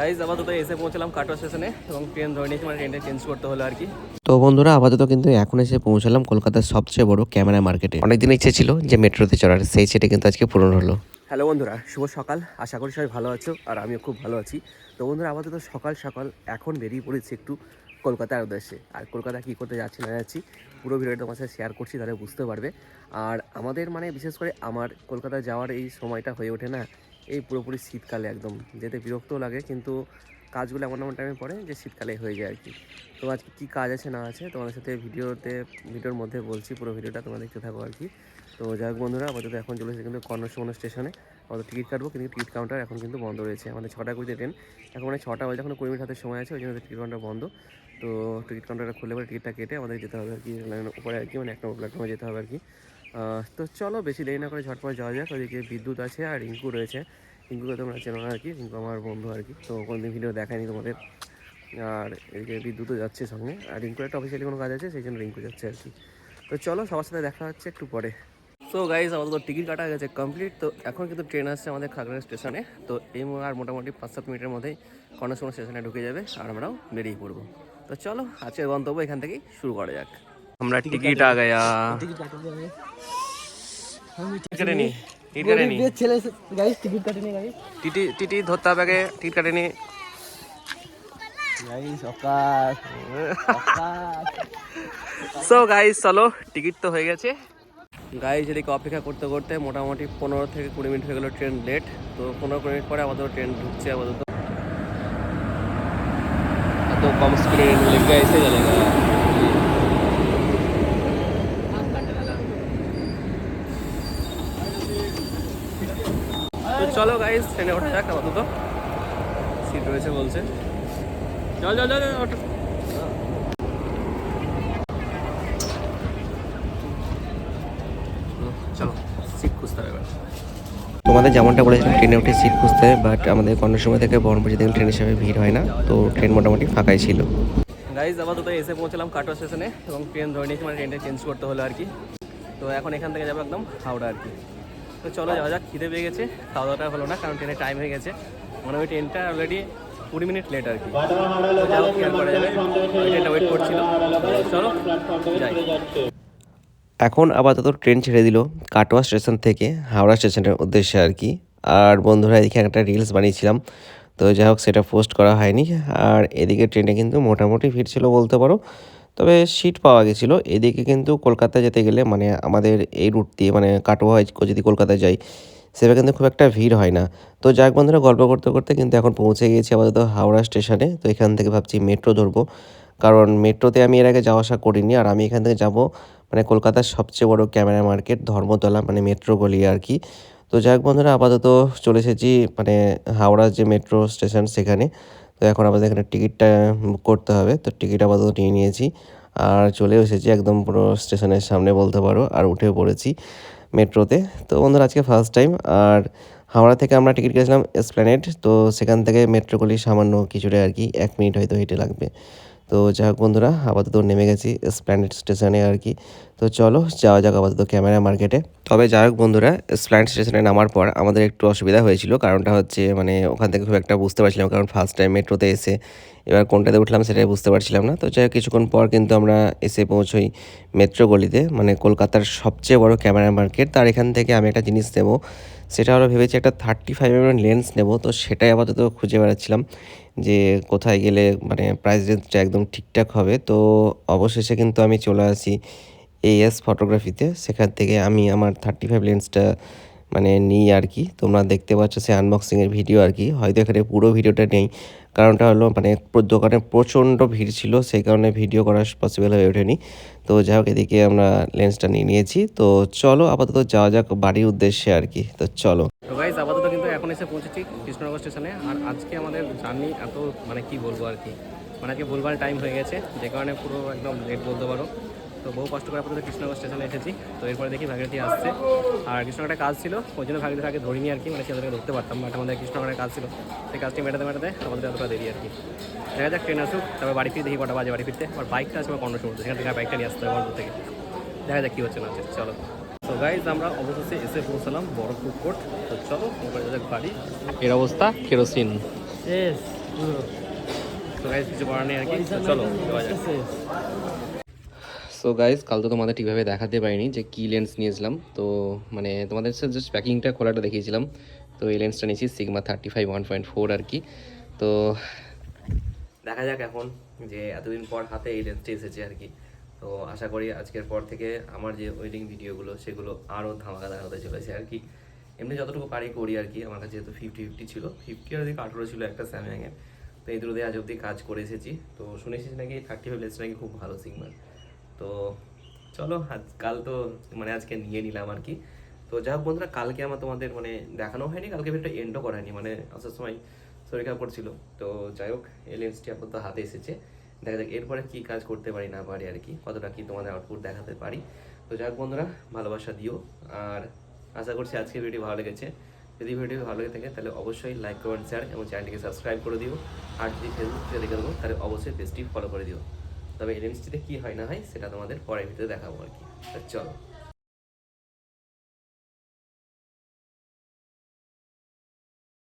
Guys আপাতত এসে পৌঁছলাম কাটোয়া স্টেশনে এবং ট্রেন ধরে নিয়েছি মানে ট্রেনটা চেঞ্জ করতে হলো আর কি। তো বন্ধুরা আপাতত কিন্তু এখন এসে পৌঁছালাম কলকাতার সবচেয়ে বড় ক্যামেরা মার্কেটে অনেকদিন ইচ্ছে ছিল যে মেট্রোতে চড়ার সেই সেটা কিন্তু আজকে পূরণ হলো। হ্যালো বন্ধুরা শুভ সকাল। আশা করি সবাই ভালো আছো আর আমিও খুব ভালো আছি। তো বন্ধুরা আপাতত সকাল সকাল এখন বেরিয়ে পড়েছি একটু কলকাতার উদ্দেশ্যে। আর কলকাতা কী করতে যাচ্ছি না যাচ্ছি পুরো ভিডিওটা তোমার সাথে শেয়ার করছি তাহলে বুঝতে পারবে। আর আমাদের মানে বিশেষ করে আমার কলকাতা যাওয়ার এই সময়টা হয়ে ওঠে না এই পুরোপুরি শীতকালে একদম। যেতে বিরক্তও লাগে, কিন্তু কাজগুলো এমন এমন টাইমে পড়ে যে শীতকালে হয়ে যায় আর কি তো আজকে কী কাজ আছে না আছে তোমাদের সাথে ভিডিওতে, ভিডিওর মধ্যে বলছি পুরো ভিডিওটা, তোমরা দেখতে থাকো আর কি তো যাই হোক বন্ধুরা, আপাতত এখন চলে এসেছে কিন্তু কর্ণসুমন স্টেশনে আমাদের টিকিট কাটবো, কিন্তু টিকিট কাউন্টার এখন কিন্তু বন্ধ রয়েছে। আমাদের ছটা কুড়িতে ট্রেন এখন মানে ছটা বাজে, এখন কুড়ি মিনিট হাতে সময় আছে, ওই জন্য টিকিট কাউন্টার বন্ধ। তো টিকিট কাউন্টারটা খুলে পরে টিকিটটা কেটে আমাদের যেতে হবে আর কি লাইনের উপরে আর কি মানে এক নম্বর প্ল্যাটফর্মে যেতে হবে আর কি তো চলো, বেশি দেরি না করে ঝটপট যাওয়া যাক। ওইদিকে বিদ্যুৎ আছে আর রিঙ্কু রয়েছে। রিঙ্কুকে তোমরা চেনো না আর কি, রিঙ্কু আমার বন্ধু আর কি। তো কোনোদিন ভিডিও দেখায়নি তোমাদের। আর এদিকে বিদ্যুৎও যাচ্ছে সঙ্গে আর রিঙ্কুর একটা অফিসিয়ালি কোনো কাজ আছে, সেই জন্য রিঙ্কু যাচ্ছে আর কি। তো চলো, সবার সাথে দেখা হচ্ছে একটু পরে। সো গাইজ আমাদের টিকিট কাটা গেছে কমপ্লিট তো এখন কিন্তু ট্রেন আসছে আমাদের খাগড়া স্টেশনে তো এই আর মোটামুটি পাঁচ সাত মিনিটের মধ্যেই কর্ণসুমন স্টেশনে ঢুকে যাবে। আর আমরাও বেরিয়ে পড়ব। তো চলো, আজকের গন্তব্য এখান থেকেই শুরু করা যাক। আমরা টিকিট আ গয়া টিকিট ছেলে গাইস কাটেনি গাইস টিটি টিটি ধরতে হবে আগে টিকিট কাটে নি গাইস সকাল সকাল সো গাইজ চলো টিকিট তো হয়ে গেছে গাইজ এদিকে অপেক্ষা করতে করতে মোটামুটি পনেরো থেকে কুড়ি মিনিট হয়ে গেলো ট্রেন লেট তো পনেরো কুড়ি মিনিট পরে আমাদের ট্রেন ঢুকছে আপাতত এত কম স্পিডে লেগে এসে চলে তো চলো গাইজ ট্রেনে ওঠা যাক আপাতত। সিট রয়েছে বলছে। চল চল চল ওঠো। চলো সিট খুঁজতে হবে এবার। তোমাদের যেমনটা বলেছিলাম ট্রেনে উঠে সিট খুঁজতে বাট আমাদের কোনো সময় থেকে বহরমপুর যেতে ট্রেন হিসাবে ভিড় হয় না তো ট্রেন মোটামুটি ফাঁকাই ছিল। গাইজ আপাতত এসে পৌঁছলাম কাটোয়া স্টেশনে এবং ট্রেন ধরে নিয়েছি মানে ট্রেনটা চেঞ্জ করতে হলো আর কি। তো এখন এখান থেকে যাব একদম হাওড়া আর কি। তো চলো যাওয়া যাক, খিদে পেয়ে গেছে খাওয়া দাওয়াটা হলো না, কারণ ট্রেনের টাইম হয়ে গেছে। মানে ওই ট্রেনটা অলরেডি কুড়ি মিনিট লেট আর কি। ওয়েট করছিল। চলো, যাই। এখন আপাতত ট্রেন ছেড়ে দিল কাটোয়া স্টেশন থেকে, হাওড়া স্টেশনের উদ্দেশ্যে আর কি। আর বন্ধুরা, এদিকে একটা রিলস বানিয়েছিলাম, তো যাই হোক, সেটা পোস্ট করা হয়নি। আর এদিকে ট্রেনে কিন্তু মোটামুটি ভিড় ছিল বলতে পারো। তবে সিট পাওয়া গেছিল। এদিকে কিন্তু কলকাতা যেতে গেলে মানে আমাদের এই রুট দিয়ে মানে কাটোয়া যদি কলকাতায় যাই সেটা কিন্তু খুব একটা ভিড় হয় না। তো যাক বন্ধুরা, গল্প করতে করতে কিন্তু এখন পৌঁছে গিয়েছি আপাতত হাওড়া স্টেশনে। তো এখান থেকে ভাবছি মেট্রো ধরবো। কারণ মেট্রোতে আমি এর আগে যাওয়া আসা করিনি আর আমি এখান থেকে যাব মানে কলকাতার সবচেয়ে বড় ক্যামেরা মার্কেট ধর্মতলা মানে মেট্রো গলি আর কি। তো যাক বন্ধুরা, আপাতত চলে এসেছি মানে হাওড়া যে মেট্রো স্টেশন সেখানে। তো এখন আমাদের এখানে টিকিটটা বুক করতে হবে। তো টিকিট আপাতত নিয়ে নিয়েছি। আর চলে এসেছি একদম পুরো স্টেশনের সামনে বলতে পারো, আর উঠেও পড়েছি মেট্রোতে। তো বন্ধুরা, আজকে ফার্স্ট টাইম আর হাওড়া থেকে আমরা টিকিট কেটেছিলাম এসপ্ল্যানেড তো সেখান থেকে মেট্রোগুলি সামান্য কিছুটা আর কি, এক মিনিট হয়তো হেঁটে লাগবে। তো হোক বন্ধুরা, আপাতত নেমে গেছি স্প্ল্যানেড স্টেশনে আর কি। তো চলো যাওয়া যাক আপাতত ক্যামেরা মার্কেটে তবে যাই হোক বন্ধুরা স্প্ল্যানেড স্টেশনে নামার পর আমাদের একটু অসুবিধা হয়েছিল, কারণটা হচ্ছে মানে ওখান থেকে খুব একটা বুঝতে পারছিলাম কারণ ফার্স্ট টাইম মেট্রোতে এসে এবার কোনটাতে উঠলাম সেটাই বুঝতে পারছিলাম না। তো যাই হোক, কিছুক্ষণ পর কিন্তু আমরা এসে পৌঁছই মেট্রো গলিতে মানে কলকাতার সবচেয়ে বড় ক্যামেরা মার্কেট তার এখান থেকে আমি একটা জিনিস নেব, সেটা হলো ভেবেছি একটা থার্টি ফাইভ এম লেন্স নেব, তো সেটাই আপাতত খুঁজে বেড়াচ্ছিলাম। যে কোথায় গেলে মানে প্রাইস রেঞ্জটা একদম ঠিকঠাক হবে, তো অবশেষে কিন্তু আমি চলে আসি এএস ফটোগ্রাফিতে সেখান থেকে আমি আমার থার্টি ফাইভ লেন্সটা মানে নিই আর কি। তোমরা দেখতে পাচ্ছ সে আনবক্সিংয়ের ভিডিও আর কি। হয়তো এখানে পুরো ভিডিওটা নেই। কারণটা হলো মানে দোকানে প্রচণ্ড ভিড় ছিল, সেই কারণে ভিডিও করা পসিবল হয়ে ওঠেনি। তো যাই হোক, এদিকে আমরা লেন্সটা নিয়ে নিয়েছি। তো চলো, আপাতত যাওয়া যাক বাড়ির উদ্দেশ্যে আর কি। তো চলো। আপাতত এখন এসে পৌঁছেছি কৃষ্ণনগর স্টেশনে। আর আজকে আমাদের জার্নি এত মানে কি বলব আর কি মানে আজকে ভুলভাল টাইম হয়ে গেছে, যে কারণে পুরো একদম লেট বলতে পারো। তো বহু কষ্ট করে আপাতত কৃষ্ণনগর স্টেশনে এসেছি। তো এরপরে দেখি ভাগীরথী আসছে। আর কৃষ্ণনগরে কাজ ছিল, ওই জন্য ভাগীরথী আগে ধরিনি আর কি মানে সেটাকে ধরতে পারতাম বাট আমাদের কৃষ্ণনগরে কাজ ছিল। সেই কাজটি মেটাতে মেটাতে আমাদের এতটা দেরি আর কি। দেখা যাক ট্রেন আসুক, তারপর বাড়ি ফিরে দেখি কটা বাজে বাড়ি ফিরতে। আর বাইকটা আছে আমার কন্ডোর সেখান থেকে বাইকটা নিয়ে আসতে হবে থেকে। দেখা যাক কী হচ্ছে না চলো। তো গাইজ আমরা অবশেষে এসে পৌঁছালাম বড় ফুড কোর্ট তো চলো বাড়ি। এর অবস্থা? কেরোসিন। শেষ তো গাইজ কিছু করার নেই আর কি। চলো সো গাইজ কাল তো তোমাদের ঠিকভাবে দেখাতে পারিনি যে কী লেন্স নিয়েছিলাম। তো মানে তোমাদের সাথে জাস্ট প্যাকিংটা খোলাটা দেখিয়েছিলাম। তো এই লেন্সটা নিয়েছি Sigma thirty five one point four আর কি। তো দেখা যাক এখন যে এতদিন পর হাতে এই লেন্সটা এসেছে আর কি। তো আশা করি আজকের পর থেকে আমার যে ওয়েডিং ভিডিওগুলো সেগুলো আরও ধামাকাদার হতে চলেছে আর কি। এমনি যতটুকু পারি করি আর কি, আমার কাছে যেহেতু ফিফটি ফিফটি ছিল। ফিফটি আর দিকে আঠেরো ছিল একটা স্যামসাংয়ের তো এই দুটো দিয়ে আজ অবধি কাজ করে এসেছি। তো শুনেছিস নাকি? থার্টি ফাইভ লেন্স নাকি খুব ভালো সিগমার তো চলো, আজ কাল তো মানে আজকে নিয়ে নিলাম আর কি। তো যাই হোক বন্ধুরা, কালকে আমার তোমাদের মানে দেখানো হয়নি, কালকে একটা এন্ডও করা হয়নি মানে আসার সময় শরীর খারাপ করছিল। তো যাই হোক এই লেন্সটি আপাতত হাতে এসেছে। দেখা যাক, এরপরে কী কাজ করতে পারি না পারি আর কি, কতটা কি তোমাদের আউটপুট দেখাতে পারি। তো যাক বন্ধুরা, ভালোবাসা দিও। আর আশা করছি আজকে ভিডিও ভালো লেগেছে। যদি ভিডিও ভালো লেগে থাকে, তাহলে অবশ্যই লাইক কমেন্ট শেয়ার এবং চ্যানেলটিকে সাবস্ক্রাইব করে দিও। আর যদি ফেসবুক থেকে দেখে দেবো তাহলে অবশ্যই পেজটি ফলো করে দিও। তবে এলএমসিতে কী হয় না হয়, সেটা তোমাদের পরের ভিতরে দেখাবো আর কি। চলো।